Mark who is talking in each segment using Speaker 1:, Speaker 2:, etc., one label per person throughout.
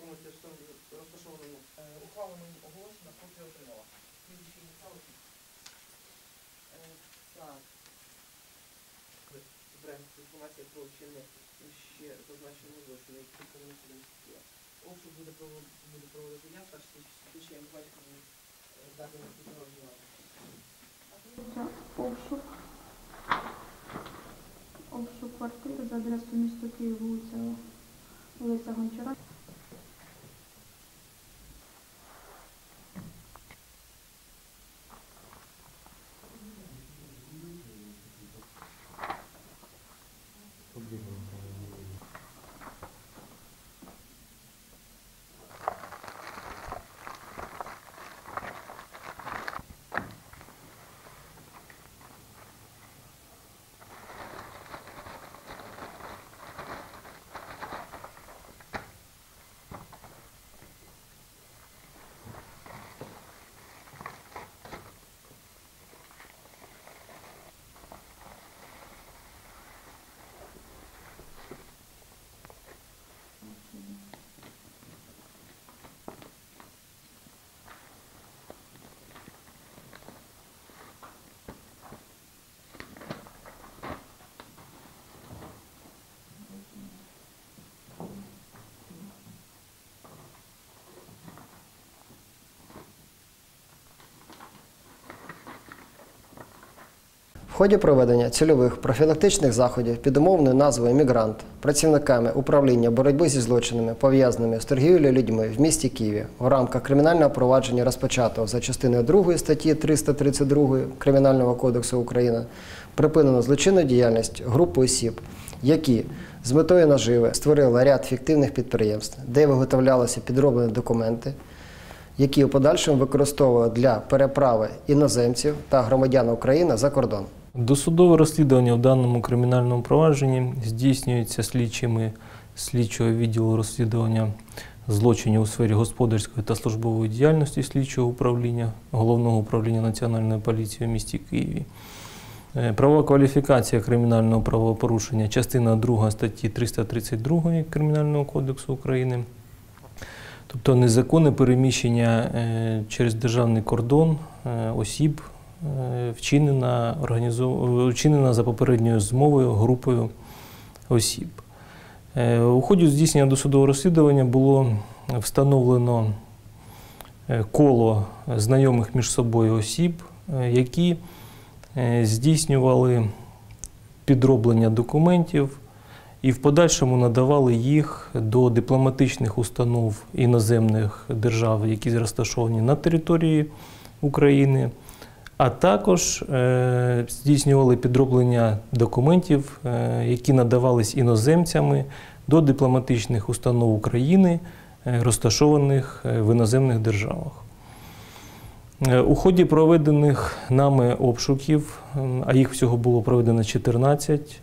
Speaker 1: території, розташованому ухваленому оголошення копія отримала. Так. Збираємо інформацію про вчинення ще зазначеного злочину, який повинен судом. Обшук буде проводити, проводити я, старший слідчий, я батько дати на підтвердження.
Speaker 2: Обшук. Обшук квартири за адресою місто Київ, вулиця Леся Гончара.
Speaker 3: В ході проведення цільових профілактичних заходів під умовною назвою Мігрант працівниками управління боротьби зі злочинами, пов'язаними з торгівлею людьми в місті Києві в рамках кримінального провадження розпочатого за частиною 2 статті 332 Кримінального кодексу України припинено злочинну діяльність групи осіб, які з метою наживи створили ряд фіктивних підприємств, де виготовлялися підроблені документи, які у подальшому використовували для переправи іноземців та громадян України за кордон.
Speaker 4: Досудове розслідування в даному кримінальному провадженні здійснюється слідчими слідчого відділу розслідування злочинів у сфері господарської та службової діяльності слідчого управління Головного управління Національної поліції у місті Києві. Е, Правова кваліфікація кримінального правопорушення, частина 2 статті 332 Кримінального кодексу України. Тобто незаконне переміщення е, через державний кордон е, осіб, вчинена, організов... вчинена за попередньою змовою групою осіб. Е, У ході здійснення досудового розслідування було встановлено е, коло знайомих між собою осіб, е, які е, здійснювали підроблення документів і в подальшому надавали їх до дипломатичних установ іноземних держав, які розташовані на території України, а також е, здійснювали підроблення документів, е, які надавались іноземцями до дипломатичних установ України, е, розташованих в іноземних державах. У ході проведених нами обшуків, а їх всього було проведено 14,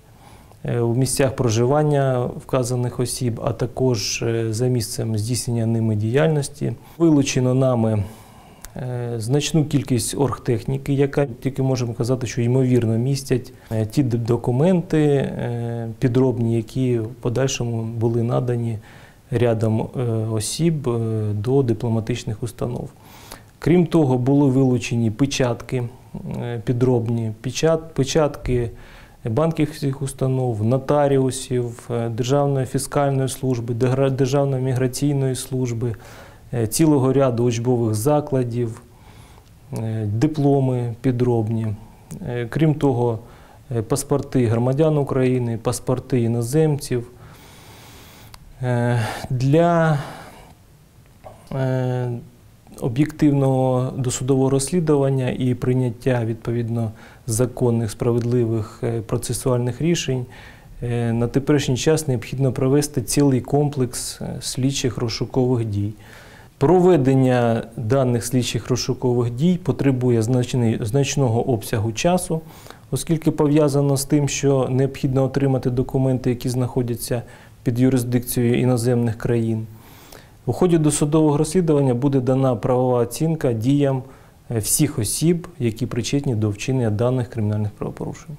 Speaker 4: е, у місцях проживання вказаних осіб, а також за місцем здійснення ними діяльності, вилучено нами значну кількість оргтехніки, яка тільки можемо казати, що ймовірно містять е, ті документи е, підробні, які в подальшому були надані рядом е, осіб е, до дипломатичних установ. Крім того, були вилучені печатки е, підробні, печат, печатки банківських установ, нотаріусів, е, Державної фіскальної служби, Державної міграційної служби, е, цілого ряду учбових закладів, е, дипломи підробні. Е, Крім того, е, паспорти громадян України, паспорти іноземців. Е, Для е, об'єктивного досудового розслідування і прийняття відповідно законних, справедливих е, процесуальних рішень е, на теперішній час необхідно провести цілий комплекс е, слідчих розшукових дій. Проведення даних слідчих розшукових дій потребує значного обсягу часу, оскільки пов'язано з тим, що необхідно отримати документи, які знаходяться під юрисдикцією іноземних країн. У ході досудового розслідування буде дана правова оцінка діям е, всіх осіб, які причетні до вчинення даних кримінальних правопорушень.